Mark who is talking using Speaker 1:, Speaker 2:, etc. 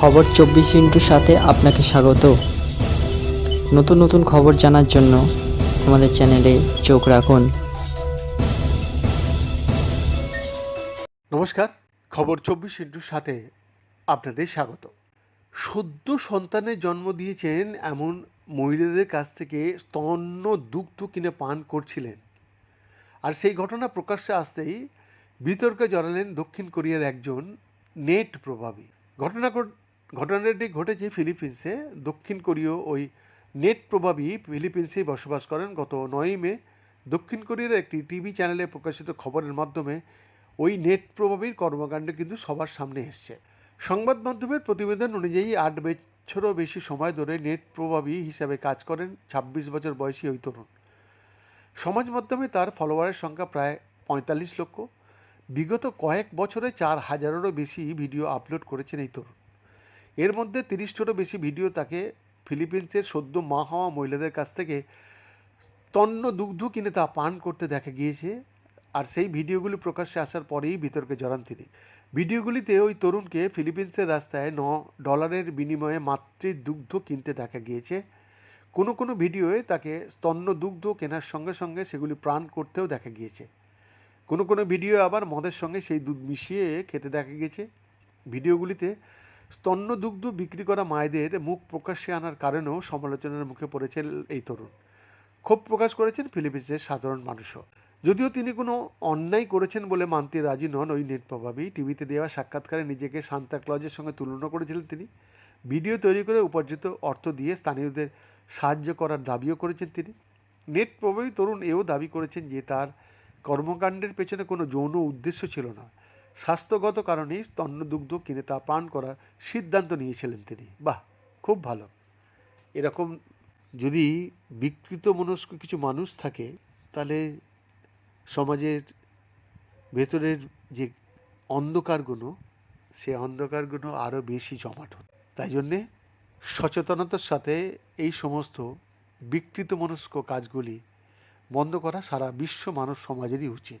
Speaker 1: খবর চব্বিশ ইন্টুর সাথে আপনাকে স্বাগত। নতুন নতুন খবর জানার জন্য আমাদের চ্যানেলে চোখ রাখুন।
Speaker 2: নমস্কার, খবর চব্বিশ ইন্টুর সাথে আপনাদের স্বাগত। সদ্য সন্তানের জন্ম দিয়েছেন এমন মহিলাদের কাছ থেকে স্তন্য দুগ্ধ কিনে পান করছিলেন। আর সেই ঘটনা প্রকাশ্যে আসতেই বিতর্কে জড়ালেন দক্ষিণ কোরিয়ার একজন নেট প্রভাবী। ঘটনা ঘট- ঘটনাটি ঘটেছে ফিলিপিন্সে। দক্ষিণ কোরীয় ওই নেট প্রভাবী ফিলিপিন্সেই বসবাস করেন। গত নয়ই মে দক্ষিণ কোরিয়ার একটি টিভি চ্যানেলে প্রকাশিত খবরের মাধ্যমে ওই নেট প্রভাবীর কর্মকাণ্ড কিন্তু সবার সামনে এসছে। সংবাদ মাধ্যমের প্রতিবেদন অনুযায়ী আট বছরও বেশি সময় ধরে নেট প্রভাবী হিসাবে কাজ করেন ছাব্বিশ বছর বয়সী ওই তরুণ। সমাজ মাধ্যমে তার ফলোয়ারের সংখ্যা প্রায় পঁয়তাল্লিশ লক্ষ। বিগত কয়েক বছরে চার হাজারেরও বেশি ভিডিও আপলোড করেছেন এই তরুণ। এর মধ্যে তিরিশটিরও বেশি ভিডিও তাকে ফিলিপিন্সের সদ্য মা হওয়া মহিলাদের কাছ থেকে তন্ন দুগ্ধ কিনে তা পান করতে দেখা গিয়েছে, আর সেই ভিডিওগুলি প্রকাশ্যে আসার পরেই বিতর্কে জড়ান তিনি। ভিডিওগুলিতে ওই তরুণকে ফিলিপিন্সের রাস্তায় ন ডলারের বিনিময়ে মাতৃ দুগ্ধ কিনতে দেখা গিয়েছে। কোনো কোনো ভিডিওয়ে তাকে স্তন্য দুগ্ধ কেনার সঙ্গে সঙ্গে সেগুলি প্রাণ করতেও দেখা গিয়েছে। কোনো কোনো ভিডিও আবার মদের সঙ্গে সেই দুধ মিশিয়ে খেতে দেখা গিয়েছে। ভিডিওগুলিতে স্তন্য দুগ্ধ বিক্রি করা মায়েদের মুখ প্রকাশ্যে আনার কারণেও সমালোচনার মুখে পড়েছেন এই তরুণ। ক্ষোভ প্রকাশ করেছেন ফিলিপিন্সের সাধারণ মানুষও। যদিও তিনি কোনো অন্যায় করেছেন বলে মানতে রাজি নন, ওই নেট প্রভাবী টিভিতে দেওয়া সাক্ষাৎকারে নিজেকে সান্তা ক্লজের সঙ্গে তুলনা করেছিলেন তিনি। ভিডিও তৈরি করে উপার্জিত অর্থ দিয়ে স্থানীয়দের সাহায্য করার দাবিও করেছেন তিনি। নেট প্রভাবী তরুণ এও দাবি করেছেন যে তার কর্মকাণ্ডের পেছনে কোনো যৌন উদ্দেশ্য ছিল না। স্বাস্থ্যগত কারণেই স্তন্যদুগ্ধ কিনে তা পান করার সিদ্ধান্ত নিয়েছিলেন তিনি। বাহ, খুব ভালো। এরকম যদি বিকৃত মনস্ক কিছু মানুষ থাকে, তাহলে সমাজের ভেতরের যে অন্ধকারগুলো সে অন্ধকারগুলো আরও বেশি জমাট হতো। তাই জন্যে সচেতনতার সাথে এই সমস্ত বিকৃত মনস্ক কাজগুলি বন্ধ করা সারা বিশ্ব মানব সমাজেরই উচিত।